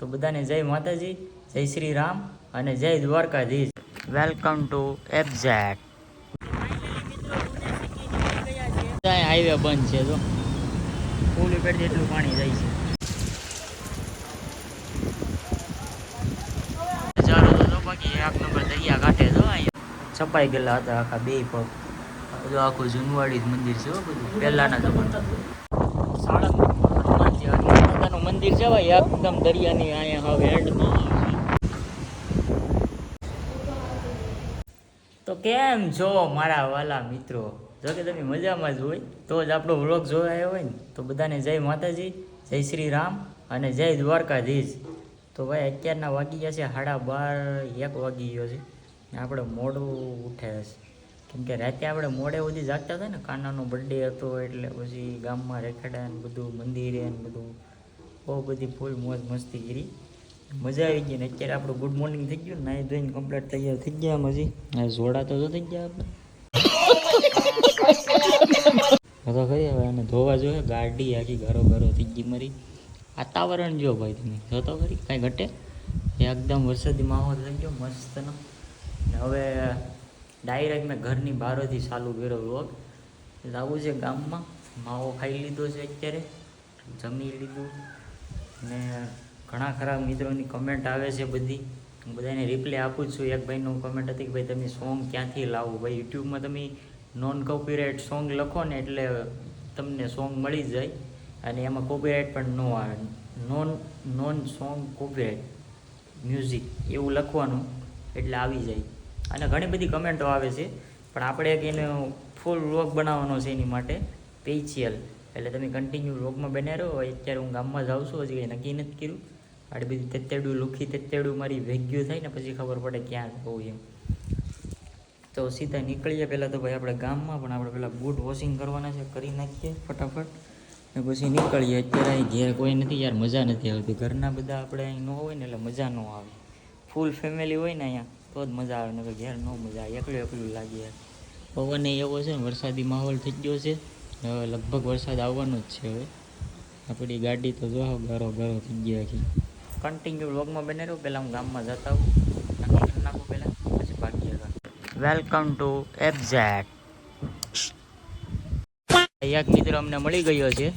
તો બધાને જય માતાજી, જય શ્રી રામ અને જય દ્વારકાધીશ. વેલકમ ટુ એફઝેટ હાઈવે બંધ છે તો ફૂલ ઉપર જેટલું પાણી જાય છે. છપાઈ ગયેલા હતા આખા બે પગ. આખું જૂનવાડી મંદિર છે બધું. પહેલાના જમાના સાળંગ મંદિર છે ભાઈ એકદમ દરિયાની અહીંયા હવે એન્ડમાં તો કેમ છો મારા વાલા મિત્રો? જો કે તમે મજામાં જ હોય, તો જ આપણો વ્લોગ જોવાયો હોય ને, તો બધાને જય માતાજી, જય શ્રી રામ અને જય દ્વારકાધીશ. તો ભાઈ, અત્યારના વાગી ગયા છે સાડા બાર, એક વાગી ગયો છે. આપણે મોડું ઉઠ્યા છે. કેમ કે રાતે આપણે મોડે સુધી જાગતા હતા ને, કાનાનો બર્થડે હતો એટલે પછી ગામમાં રેખડા ને બધું, મંદિરે ને બધું બહુ બધી ફૂલ મોજ મસ્તી કરી. મજા આવી ગઈ ને અત્યારે આપણું ગુડ મોર્નિંગ થઈ ગયું નાઈ ધોઈને કમ્પ્લીટ તૈયાર થઈ ગયા મજી આ જોડા તો જો થઈ ગયા આપણે. તો ખરી હવે આને ધોવા જોઈએ, ગાડી આખી ઘરો ઘરો થઈ ગઈ મરી. વાતાવરણ જો ભાઈ તમે જોતો ખરી, કાંઈ ઘટે? એકદમ વરસાદી માહોલ થઈ ગયો, મસ્તનો. ને હવે ડાયરેક્ટ મેં ઘરની બહારથી ચાલુ કર્યો વ્લોગ જવું છે ગામમાં. માવો ખાઈ લીધો છે અત્યારે, જમી લીધું. ને ઘણા ખરા મિત્રોની કમેન્ટ આવે છે બધી. હું બધાને રિપ્લે આપું છું. એક ભાઈનું કમેન્ટ હતી કે ભાઈ, તમે સોંગ ક્યાંથી લાવો? ભાઈ યુટ્યુબમાં તમે નોન કોપીરાઇટ સોંગ લખો ને એટલે તમને સોંગ મળી જાય. અને એમાં કોપીરાઇટ પણ ન આવે. Non non song copyright music એવું લખવાનું એટલે આવી જાય. અને ઘણી બધી કમેન્ટો આવે છે. પણ આપણે એક એનો ફૂલ વ્લોગ બનાવવાનો છે એની માટે. સ્પેશિયલ એટલે તમે કન્ટિન્યુ રોગમાં બન્યા રહો. અત્યારે હું ગામમાં જાઉં છું, હજી કંઈ નક્કી નથી કર્યું. આટલી બધી તેતેડું, લુખી તેતેડું, મારી ભેગ્યું થાય ને, પછી ખબર પડે ક્યાં હોવું એમ. તો સીધા નીકળીએ. પહેલાં તો ભાઈ આપણે ગામમાં, પણ આપણે પહેલાં બૂટ વોશિંગ કરવાના છે, કરી નાખીએ ફટાફટ. ને પછી નીકળીએ. અત્યારે અહીં ઘેર કોઈ નથી, યાર મજા નથી આવતી. ઘરના બધા આપણે અહીં ન હોય ને, એટલે મજા ન આવે. ફૂલ ફેમિલી હોય ને અહીંયા, તો જ મજા આવે. ને ઘેર ન મજા આવે. એકલું એકલું લાગે યાર પવન એવો છે ને, વરસાદી માહોલ થઈ ગયો છે. હવે લગભગ વરસાદ આવવાનો જ છે હવે. આપણી ગાડી તો જોવા ઘરો ઘરો થઈ ગયો આખી. કન્ટિન્યુ વ્લોગમાં બને રહ્યો પહેલાં હું ગામમાં જતા આવું વેલકમ ટુ એફઝેડ એક મિત્ર અમને મળી ગયો છે.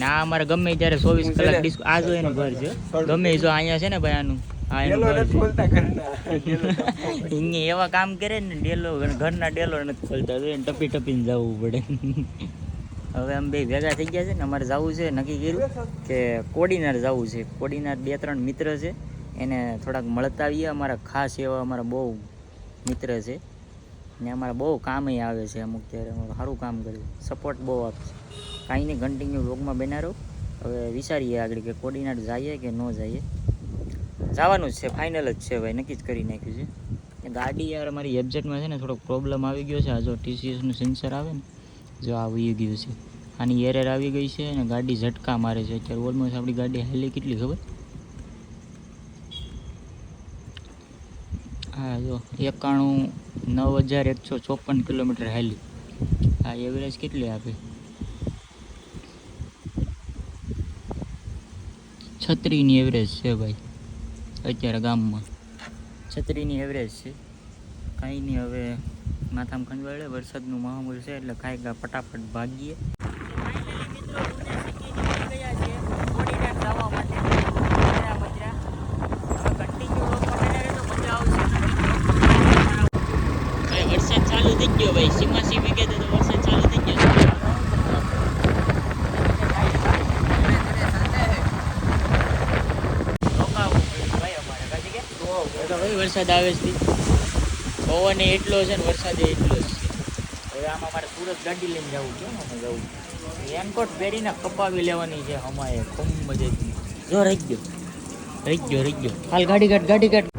ના, અમારે ગમે ત્યારે ચોવીસ કલાક ડિસ્કો આ જો એનું ઘર છે. ગમે જો અહીંયા છે ને ભાઈ આનું. એવા કામ કરે ને ડેલો ઘરના ડેલો નથી ખોલતા ટપી ટપીને જવું પડે. હવે આમ બે ભેગા થઈ ગયા છે ને અમારે જવું છે નક્કી કર્યું કે કોડીનાર જવું છે. કોડીનાર બે ત્રણ મિત્ર છે એને થોડાક મળતા આવીએ. અમારા ખાસ એવા અમારા બહુ મિત્ર છે. ને અમારા બહુ કામે આવે છે અમુક ત્યારે અમારું સારું કામ કર્યું સપોર્ટ બહુ આપશે કાંઈ નહીં કન્ટિન્યુ રોગમાં બનારો. હવે વિચારીએ આગળ કે કોડીનાર જઈએ કે ન જઈએ. જવાનું જ છે ફાઇનલ જ છે ભાઈ, નક્કી જ કરી નાખ્યું છે. ગાડી યાર અમારી એબજેટમાં છે ને થોડોક પ્રોબ્લેમ આવી ગયો છે, આ જો ટીસીએસનું સેન્સર આવે ને, જો આવી ગયું છે. આની એરર આવી ગઈ છે અને ગાડી ઝટકા મારે છે, અત્યારે ઓલમોસ્ટ આપણી ગાડી હાલી કેટલી ખબર? હા જો એકાણું નવ હજાર એકસો ચોપન કિલોમીટર હાલી. આ એવરેજ કેટલી આપે? છત્રીની એવરેજ છે ભાઈ. અત્યારે ગામમાં. છત્રીની એવરેજ છે. કાંઈ નહીં હવે માથામાં ખંજવાળે વરસાદનું માહોલ છે એટલે કાંઈ ગયા ફટાફટ ભાગીએ. વરસાદ ચાલુ થઈ ગયો ભાઈ? સીમા સીમી કહેતો તો વરસાદ ચાલુ થઈ ગયો રોકાવું પડ્યું ભાઈ અમારે કાજી કે ભાઈ વરસાદ આવે છે. પવન એટલો છે ને વરસાદ એટલો છે. હવે આમાં મારે સુરત ગાડી લઈને જવું છે અમે જવું રેનકોટ પહેરીને કપાવી લેવાની છે અમારે ખૂબ મજા જો, રહી ગયો. રહી ગયો રહી ગયો. હાલ ગાડી કાઢ ગાડી કાઢ.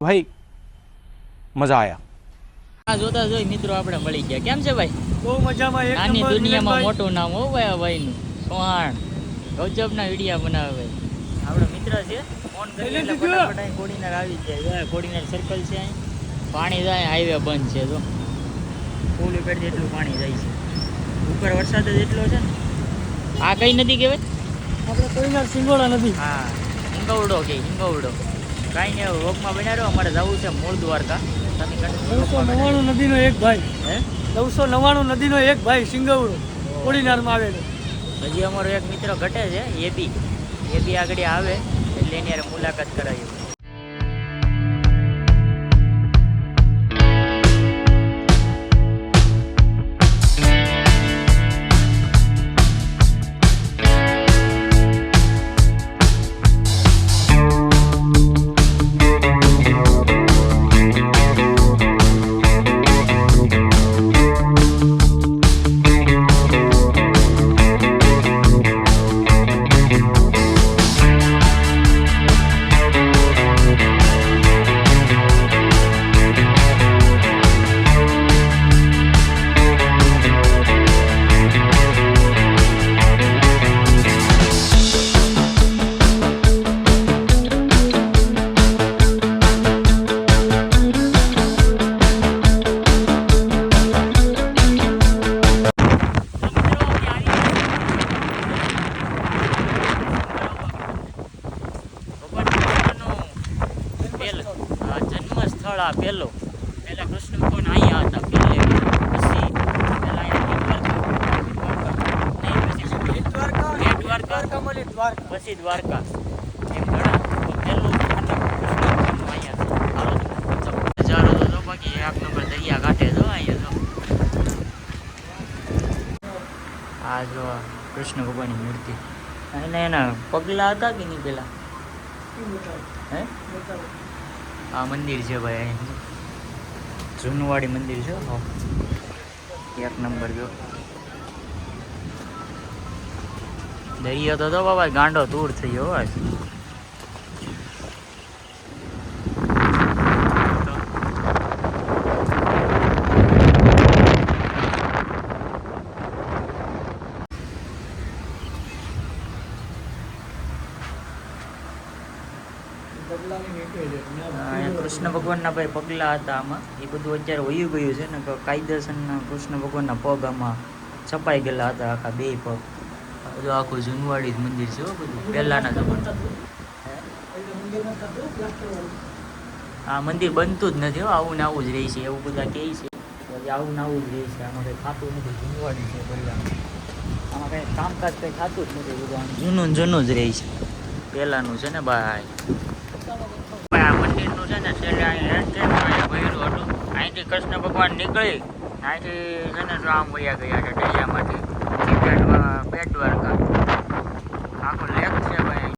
ભાઈ મજા આયા. આ જોતા જોઈ મિત્રો આપણે મળી ગયા. કેમ છે ભાઈ? બહુ મજામાં. એક નાની દુનિયામાં મોટું નામ હો ભાઈ આ ભાઈનું. સોહાણ. ગજબના વિડિયા બનાવે. ભાઈ આપણો મિત્ર છે. ફોન કરી એટલે ફટાફટ કોડીનાર આવી જાય કોડીનાર સર્કલ છે અહીં. પાણી જાય હાઈવે બંધ છે તો ફૂલ પેટ જેટલું પાણી જાય છે. ઉપર વરસાદ જ એટલો છે આ કઈ નદી કહેવાય? આપણે કોઈના સિંગોડા નથી. હા હિંગવડો કે હિંગવડો. કાંઈ નહીં વોકમાં બનાવ્યો અમારે જવું છે મૂળ દ્વારકા. નવસો નવાણું નવ્વાણું નદીનો એક ભાઈ. હે? નવસો નવ્વાણું નદીનો એક ભાઈ સિંગવડો. કોડીનારમાં આવેલો. હજી અમારો એક મિત્ર ઘટે છે એ બી. એ બી આગળ આવે એટલે એની મુલાકાત કરાવી. આ પહેલો. પહેલાં કૃષ્ણ ભગવાન અહીંયા હતા પહેલે. પછી પહેલા અહીંયા પછી દ્વારકા. પછી દ્વારકા. એમ ઘણા પહેલું નજારો તો જો બાકી એક નંબર દરિયા કાંઠે જો અહીંયા જો. આ જો કૃષ્ણ ભગવાનની મૂર્તિ. અને એના પગલા હતા કે નહીં પેલા? હે? આ મંદિર છે ભાઈ જૂનવાડી મંદિર છે. એક નંબર જો. દરિયો તો બાબા, ગાંડો દૂર થઈ ગયો આજ અહીંયા કૃષ્ણ ભગવાનના ભાઈ પગલા હતા આમાં. એ બધું અત્યારે વયું ગયું છે ને કાયદેસરના કૃષ્ણ ભગવાનના પગ આમાં છપાઈ ગયેલા હતા, આખા બે પગ. બધું આખું જૂનવાડી જ મંદિર છે હો બધું, પહેલાના જમાના આ મંદિર બનતું જ નથી હો, આવું ને આવું જ રહે છે, એવું બધા કહે છે. આવું ને આવું જ રહે છે, આમાં કંઈ ખાતું નથી, જૂનવાડી છે પહેલાં. આમાં કંઈ કામકાજ કંઈ થતું જ નથી, બધું જૂનું જૂનું જ રહે છે. પહેલાંનું છે ને ભાઈ આ મંદિરનું છે ને છેલ્લે અહીં એન્ડ છે ને અહીંયા ભર્યું હતું અહીંથી કૃષ્ણ ભગવાન નીકળી અહીંથી છે ને રામ વયા ગયા છે ડેરિયામાંથી બેટ દ્વા- દ્વારકા. આખો લેક છે ભાઈ.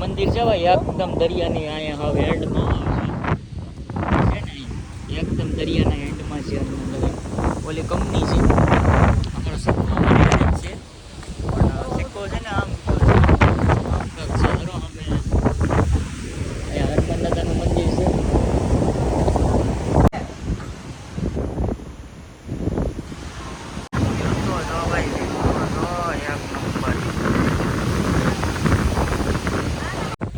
મંદિર છે ભાઈ, એકદમ દરિયાની અહીંયા હવે એન્ડમાં છે ને અહીં. એકદમ દરિયાના એન્ડમાં છે હનુમાન દાદા ઓલી કંપની છે અમારો સિક્કો અમારી જોડે જ છે પણ સિક્કો છે ને આમ આમ કંઈક છે હરો અમે અહીંયા હનુમાન દાદાનું મંદિર છે તો તો ભાઈ તો તો એક નંબર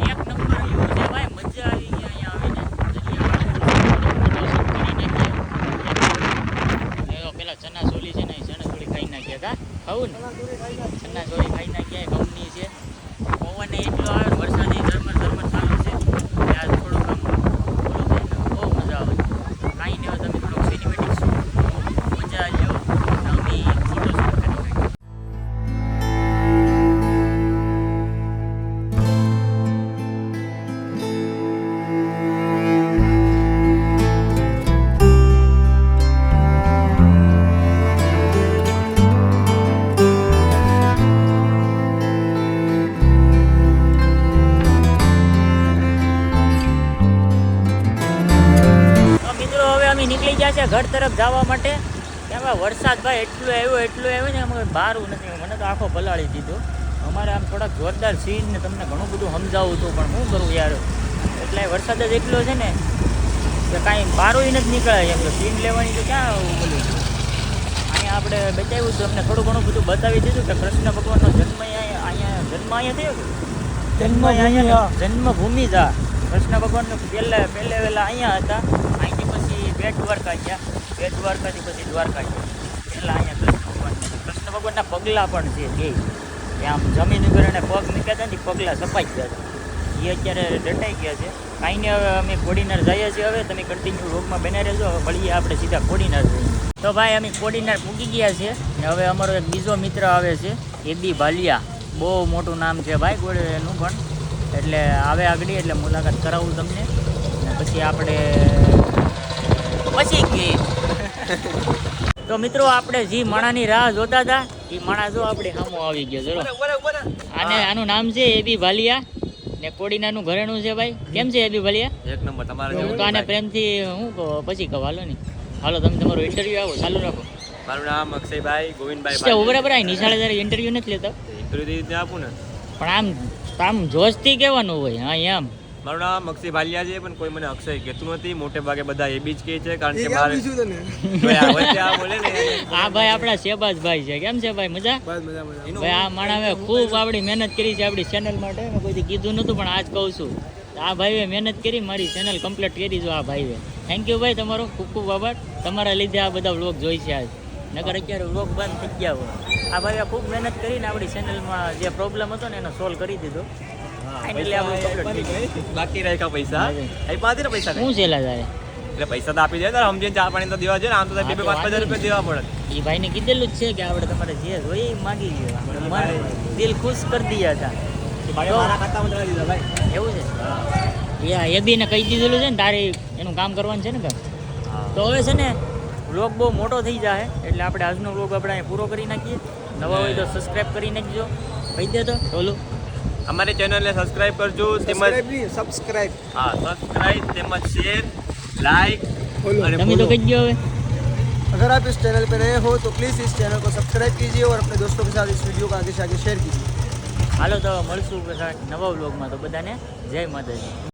એક નંબર વ્યૂ છે ભાઈ મજા આવી ગઈ અહીંયા આવીને દરિયા પેલા ચના ચોલી છે ને એ ચના ચોલી ખાઈ નાખ્યા કા ખાવું ને ચના ચોલી ખાઈ નાખ્યા કંપની છે પવન એટલો આવે વરસાદી ઘર તરફ જવા માટે એમાં વરસાદ ભાઈ એટલું આવ્યો એટલું આવ્યો ને અમે બારું નથી. મને તો આખો પલાળી દીધો. અમારે આમ થોડાક જોરદાર સીન ને તમને ઘણું બધું સમજાવું હતું પણ શું કરું યાર? એટલે વરસાદ જ એટલો છે ને કે કાંઈ બારું નથી નીકળે એમ તો સીન લેવાની તો ક્યાં બોલું અહીંયા આપણે બચાવ્યું હતું અમને થોડું ઘણું બધું બતાવી દીધું કે કૃષ્ણ ભગવાનનો જન્મ અહીંયા અહીંયા જન્મ અહીંયા થયો જન્મ અહીંયા જન્મભૂમિ જા. કૃષ્ણ ભગવાનનો પહેલાં પહેલે વહેલા અહીંયા હતા. બેટ દ્વારકા ગયા. બે દ્વારકાથી પછી દ્વારકા ગયા. એટલે અહીંયા કૃષ્ણ ભગવાન કૃષ્ણ ભગવાનના પગલાં પણ છે કે આમ જમીન ઉપર એને પગ નીકળ્યા હતા ને પગલાં સપાઈ ગયા છે એ અત્યારે દટાઈ ગયા છે. કાંઈ નહીં, હવે અમે કોડીનાર જઈએ છીએ હવે. તમે કન્ટિન્યુ રોગમાં બને રહેજો. હવે આપણે સીધા કોડીનાર જઈએ તો ભાઈ, અમે કોડીનાર પૂગી ગયા છે ને હવે અમારો એક બીજો મિત્ર આવે છે, એ બી ભાલિયા. બહુ મોટું નામ છે ભાઈ ગોળ એનું પણ. એટલે આવે આગળ, એટલે મુલાકાત કરાવું તમને. પછી આપણે પછી ગઈ તો મિત્રો આપણે જે માણાની રાહ જોતા હતા. એ માણા જો આપણે સામો આવી ગયો ચલો આને આનું નામ છે એબી ભાલિયા ને કોડીનાનું ઘરેણું છે ભાઈ. કેમ છે એબી ભાલિયા? એક નંબર તમારે હું તો આને પ્રેમથી હું પછી કહું હાલો નહીં હાલો તમે તમારો ઇન્ટરવ્યુ આવો ચાલુ રાખો. મારું નામ અક્ષયભાઈ ગોવિંદભાઈ બરાબર નિશાળે જ્યારે ઇન્ટરવ્યુ નથી લેતા? ઇન્ટરવ્યુ આપું ને. પણ આમ આમ જોશથી કહેવાનું હોય હા એમ. મારું નામ અક્ષય ભાલિયા છે પણ કોઈ મને અક્ષય કહેતું નથી. મોટે ભાગે બધા એ બી જ કહે છે કારણ કે મારે આ વચ્ચે આ બોલે ને. આ ભાઈ આપણા શેબાજ ભાઈ છે. કેમ છે ભાઈ? મજા? ભાઈ આ માણાવે ખૂબ આપણી મહેનત કરી છે આપણી ચેનલ માટે. મેં કોઈથી કીધું નતું પણ આજ કહું છું. આ ભાઈએ મહેનત કરી મારી ચેનલ કમ્પ્લીટ કરી જો આ ભાઈએ. થેન્ક યુ ભાઈ તમારો. ખૂબ ખૂબ આભાર. તમારા લીધે આ બધા વ્લોગ જોઈ છે આજ. નગર અત્યારે વ્લોગ બંધ થઈ ગયા હોય. આ ભાઈએ ખૂબ મહેનત કરીને આપણી ચેનલમાં જે પ્રોબ્લેમ હતો ને એનો સોલ્વ કરી દીધો. ગયું. બાકી રાખ્યા પૈસા? ને પૈસા શું છેલ્લા તારે એટલે પૈસા તો આપી દે તારે સમજીને પાણી તો દેવા છે ને આમ તો બે બે પાંચ હજાર રૂપિયા દેવા પડે. એ ભાઈને કીધેલું જ છે કે આપણે તમારે જે જોઈએ માગી લ્યો. દિલ ખુશ કરી દીધા હતા એવું છે? એ બીને કહી દીધેલું છે ને તારે એનું કામ કરવાનું છે ને કામ? તો હવે છે ને વ્લોગ બહુ મોટો થઈ જાય એટલે આપણે આજનો વ્લોગ આપણે પૂરો કરી નાખીએ. નવા હોય તો સબસ્ક્રાઈબ કરી નાખજો. કહી દે તો ઓલું. અમારી ચેનલને સબસ્ક્રાઇબ કરજો તેમજ सब्सक्राइब હા સબસ્ક્રાઇબ તેમજ શેર લાઈક અને તમે તો કહી દો હવે अगर आप इस चैनल पे नए हो तो प्लीज़ इस चैनल को सब्सक्राइब कीजिए और अपने दोस्तों के साथ इस वीडियो को आगे से आगे शेयर कीजिए હાલો તો મળશું પાછા નવા વ્લોગમાં તો બધાને જય માતાજી